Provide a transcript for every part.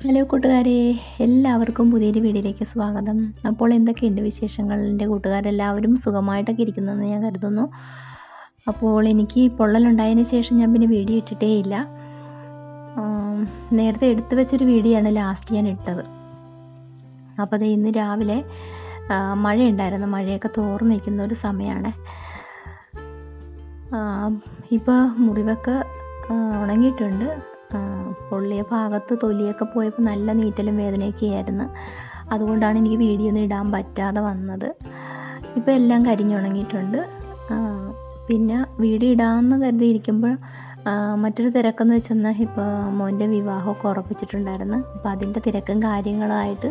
Hello കൂട്ടുകാരെ എല്ലാവർക്കും പുതിയൊരു വീഡിയോയിലേക്ക് സ്വാഗതം. അപ്പോൾ എന്തൊക്കെയുണ്ട് വിശേഷങ്ങൾ? എന്റെ കൂട്ടുകാരെല്ലാവരും സുഖമായിട്ടൊക്കെ ഇരിക്കുന്നതെന്ന് ഞാൻ കരുതുന്നു. അപ്പോൾ എനിക്ക് പൊള്ളലുണ്ടായതിന് ശേഷം ഞാൻ പിന്നെ വീഡിയോ ഇട്ടിട്ടേ ഇല്ല. നേരത്തെ എടുത്തു വെച്ചൊരു വീഡിയോ ആണ് ലാസ്റ്റ് ഞാൻ ഇട്ടത്. അപ്പോൾ അത് ഇന്ന് രാവിലെ മഴയുണ്ടായിരുന്നു. മഴയൊക്കെ തോർന്നു നിൽക്കുന്ന ഒരു സമയമാണ്. ഇപ്പോൾ മുറിവൊക്കെ ഉണങ്ങിയിട്ടുണ്ട്. പൊള്ളിയ ഭാഗത്ത് തൊലിയൊക്കെ പോയപ്പോൾ നല്ല നീറ്റലും വേദനയൊക്കെ ആയിരുന്നു. അതുകൊണ്ടാണ് എനിക്ക് വീഡിയോ ഒന്നും ഇടാൻ പറ്റാതെ വന്നത്. ഇപ്പോൾ എല്ലാം കരിഞ്ഞുണങ്ങിയിട്ടുണ്ട്. പിന്നെ വീഡിയോ ഇടാമെന്ന് കരുതിയിരിക്കുമ്പോൾ മറ്റൊരു തിരക്കെന്ന് വെച്ചെന്നാൽ ഇപ്പോൾ മോന്റെ വിവാഹമൊക്കെ ഉറപ്പിച്ചിട്ടുണ്ടായിരുന്നു. അപ്പോൾ അതിന്റെ തിരക്കും കാര്യങ്ങളായിട്ട്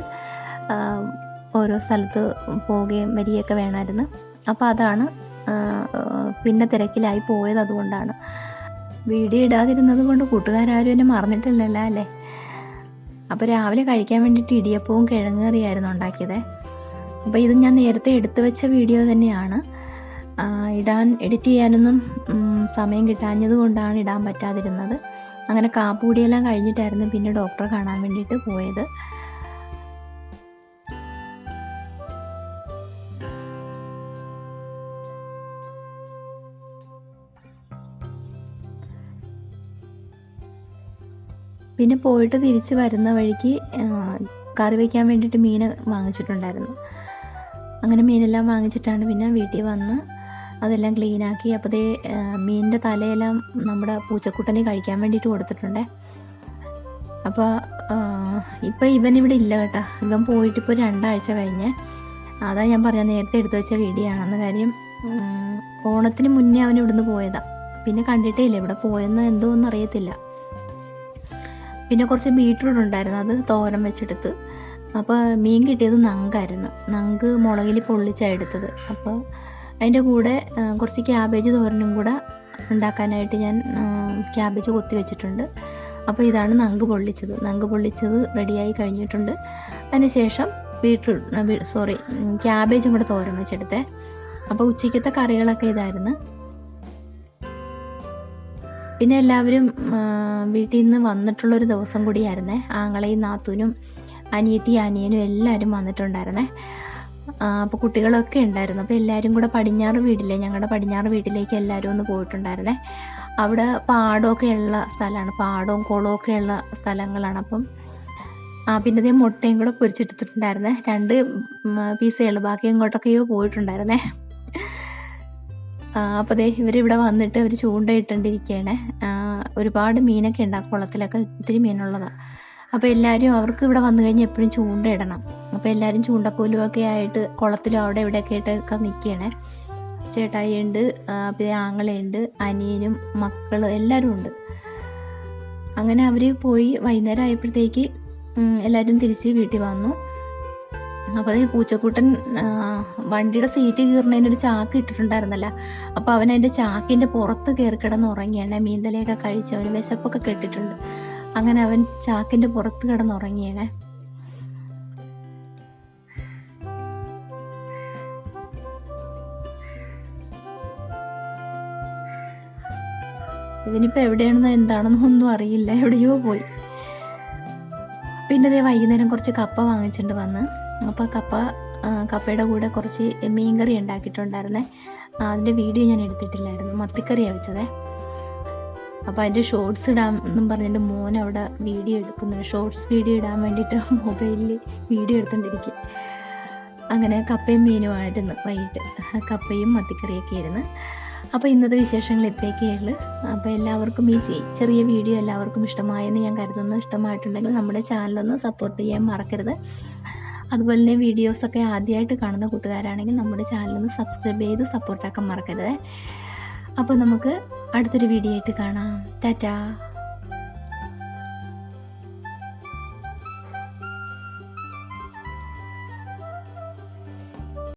ഓരോ സ്ഥലത്ത് പോവുകയും വരികയൊക്കെ വേണമായിരുന്നു അപ്പോൾ അതാണ് പിന്നെ തിരക്കിലായി പോയത് അതുകൊണ്ടാണ്. വീഡിയോ ഇടാതിരുന്നത് കൊണ്ട് കൂട്ടുകാരും എന്നെ മറന്നിട്ടില്ലല്ലോ അല്ലേ? അപ്പോൾ രാവിലെ കഴിക്കാൻ വേണ്ടിയിട്ട് ഇടിയപ്പവും കിഴങ്ങേറിയായിരുന്നു ഉണ്ടാക്കിയത്. അപ്പോൾ ഇത് ഞാൻ നേരത്തെ എടുത്തു വെച്ച വീഡിയോ തന്നെയാണ്. ഇടാൻ എഡിറ്റ് ചെയ്യാനൊന്നും സമയം കിട്ടാഞ്ഞത് കൊണ്ടാണ് ഇടാൻ പറ്റാതിരുന്നത്. അങ്ങനെ കാപ്പുകൂടിയെല്ലാം കഴിഞ്ഞിട്ടായിരുന്നു പിന്നെ ഡോക്ടറെ കാണാൻ വേണ്ടിയിട്ട് പോയത്. പിന്നെ പോയിട്ട് തിരിച്ച് വരുന്ന വഴിക്ക് കറി വയ്ക്കാൻ വേണ്ടിയിട്ട് മീൻ വാങ്ങിച്ചിട്ടുണ്ടായിരുന്നു. അങ്ങനെ മീനെല്ലാം വാങ്ങിച്ചിട്ടാണ് പിന്നെ വീട്ടിൽ വന്ന് അതെല്ലാം ക്ലീനാക്കി അപ്പോഴേ മീനിന്റെ തലയെല്ലാം നമ്മുടെ പൂച്ചക്കുട്ടനെ കഴിക്കാൻ വേണ്ടിയിട്ട് കൊടുത്തിട്ടുണ്ടേ. അപ്പോൾ ഇപ്പോൾ ഇവൻ ഇവിടെ ഇല്ല കേട്ടോ. ഇവൻ പോയിട്ട് ഇപ്പോൾ രണ്ടാഴ്ച കഴിഞ്ഞ്. അതാ ഞാൻ പറഞ്ഞ നേരത്തെ എടുത്തു വെച്ച വീഡിയോ ആണെന്ന കാര്യം. ഓണത്തിന് മുന്നേ അവൻ ഇവിടുന്ന് പോയതാണ് പിന്നെ കണ്ടിട്ടേ ഇല്ല ഇവിടെ പോയെന്ന് എന്തോ ഒന്നും അറിയത്തില്ല. പിന്നെ കുറച്ച് ബീട്രൂട്ട് ഉണ്ടായിരുന്നു. അത് തോരൻ വെച്ചെടുത്ത്. അപ്പോൾ മീൻ കിട്ടിയത് നങ്കായിരുന്നു. നങ്ക് മുളകിൽ പൊള്ളിച്ചാണ് എടുത്തത്. അപ്പോൾ അതിന്റെ കൂടെ കുറച്ച് ക്യാബേജ് തോരനും കൂടെ ഉണ്ടാക്കാനായിട്ട് ഞാൻ ക്യാബേജ് കൊത്തി വെച്ചിട്ടുണ്ട്. അപ്പോൾ ഇതാണ് നങ്ക് പൊള്ളിച്ചത്. നങ്ക് പൊള്ളിച്ചത് റെഡിയായി കഴിഞ്ഞിട്ടുണ്ട്. അതിനുശേഷം ബീട്രൂട്ട് സോറി ക്യാബേജും കൂടെ തോരൻ വെച്ചെടുത്തേ. അപ്പോൾ ഉച്ചയ്ക്കത്തെ കറികളൊക്കെ ഇതായിരുന്നു. പിന്നെ എല്ലാവരും വീട്ടിൽ നിന്ന് വന്നിട്ടുള്ളൊരു ദിവസം കൂടിയായിരുന്നേ. ആങ്ങളെയും നാത്തൂനും അനിയത്തി അനിയനും എല്ലാവരും വന്നിട്ടുണ്ടായിരുന്നേ. അപ്പോൾ കുട്ടികളൊക്കെ ഉണ്ടായിരുന്നു. അപ്പോൾ എല്ലാവരും കൂടെ പടിഞ്ഞാറ് വീട്ടിലെ ഞങ്ങളുടെ പടിഞ്ഞാറ് വീട്ടിലേക്ക് എല്ലാവരും ഒന്ന് പോയിട്ടുണ്ടായിരുന്നേ. അവിടെ പാടമൊക്കെ ഉള്ള സ്ഥലമാണ്. പാടവും കുളമൊക്കെ ഉള്ള സ്ഥലങ്ങളാണ് അപ്പം. ആ പിന്നെ അതേ മുട്ടയും കൂടെ പൊരിച്ചെടുത്തിട്ടുണ്ടായിരുന്നേ. രണ്ട് പീസേ ഉള്ളൂ ബാക്കി എങ്ങോട്ടൊക്കെയോ പോയിട്ടുണ്ടായിരുന്നേ. അപ്പോൾ ദേ ഇവരിവിടെ വന്നിട്ട് അവർ ചൂണ്ടയിട്ടോണ്ടിരിക്കുകയാണ് ഒരുപാട് മീനൊക്കെ ഉണ്ട് ആ കുളത്തിലൊക്കെ ഒത്തിരി മീനുള്ളതാണ് അപ്പോൾ എല്ലാവരും അവർക്ക് ഇവിടെ വന്നു കഴിഞ്ഞാൽ എപ്പോഴും ചൂണ്ടയിടണം. അപ്പോൾ എല്ലാവരും ചൂണ്ടക്കോലുമൊക്കെ ആയിട്ട് കുളത്തിലും അവിടെ ഇവിടെയൊക്കെ ആയിട്ടൊക്കെ നിൽക്കുകയാണേ ചേട്ടായി ഉണ്ട് പിന്നെ ആങ്ങളുണ്ട് അനിയനും മക്കൾ എല്ലാവരും ഉണ്ട്. അങ്ങനെ അവർ പോയി വൈകുന്നേരം ആയപ്പോഴത്തേക്ക് എല്ലാവരും തിരിച്ച് വീട്ടിൽ വന്നു. അപ്പോൾ അത് പൂച്ചക്കൂട്ടൻ വണ്ടിയുടെ സീറ്റ് കീറുന്നതിനൊരു ചാക്ക് ഇട്ടിട്ടുണ്ടായിരുന്നല്ലോ. അപ്പോൾ അവൻ അതിന്റെ ചാക്കിന്റെ പുറത്ത് കയറി കിടന്ന് ഉറങ്ങിയാണ്. മീന്തലയൊക്കെ കഴിച്ച് അവന് വിശപ്പൊക്കെ കെട്ടിട്ടുണ്ട് അങ്ങനെ അവൻ ചാക്കിന്റെ പുറത്ത് കിടന്ന് ഉറങ്ങിയാണ്. ഇവനിപ്പോൾ എവിടെയാണെന്നോ എന്താണെന്നോ ഒന്നും അറിയില്ല. എവിടെയോ പോയി. പിന്നെ ദേ വൈകുന്നേരം കുറച്ച് കപ്പ വാങ്ങിച്ചിട്ട് വന്ന് അപ്പോൾ കപ്പ കപ്പയുടെ കൂടെ കുറച്ച് മീൻകറി ഉണ്ടാക്കിയിട്ടുണ്ടായിരുന്നേ. അതിന്റെ വീഡിയോ ഞാൻ എടുത്തിട്ടില്ലായിരുന്നു. മത്തിക്കറിയാണ് വെച്ചതേ. അപ്പോൾ അതിന്റെ ഷോർട്സ് ഇടാൻ എന്നും പറഞ്ഞിട്ട് മോൻ അവിടെ വീഡിയോ എടുക്കുന്നുണ്ട്. ഷോർട്സ് വീഡിയോ ഇടാൻ വേണ്ടിയിട്ട് മൊബൈലിൽ വീഡിയോ എടുത്തുകൊണ്ടിരിക്കും അങ്ങനെ കപ്പയും മീനുമായിരുന്നു വൈകിട്ട്. കപ്പയും മത്തിക്കറിയൊക്കെ ആയിരുന്നു. അപ്പോൾ ഇന്നത്തെ വിശേഷങ്ങൾ ഇത്രയൊക്കെ ഉള്ളു. അപ്പോൾ എല്ലാവർക്കും ഈ ചെറിയ വീഡിയോ എല്ലാവർക്കും ഇഷ്ടമായെന്ന് ഞാൻ കരുതുന്നു. ഇഷ്ടമായിട്ടുണ്ടെങ്കിൽ നമ്മുടെ ചാനലൊന്ന് സപ്പോർട്ട് ചെയ്യാൻ മറക്കരുത്. അതുപോലെ തന്നെ വീഡിയോസൊക്കെ ആദ്യമായിട്ട് കാണുന്ന കൂട്ടുകാരാണെങ്കിൽ നമ്മുടെ ചാനലൊന്ന് സബ്സ്ക്രൈബ് ചെയ്ത് സപ്പോർട്ടാക്കാൻ മറക്കരുത്. അപ്പോൾ നമുക്ക് അടുത്തൊരു വീഡിയോ ആയിട്ട് കാണാം. ടാറ്റാ.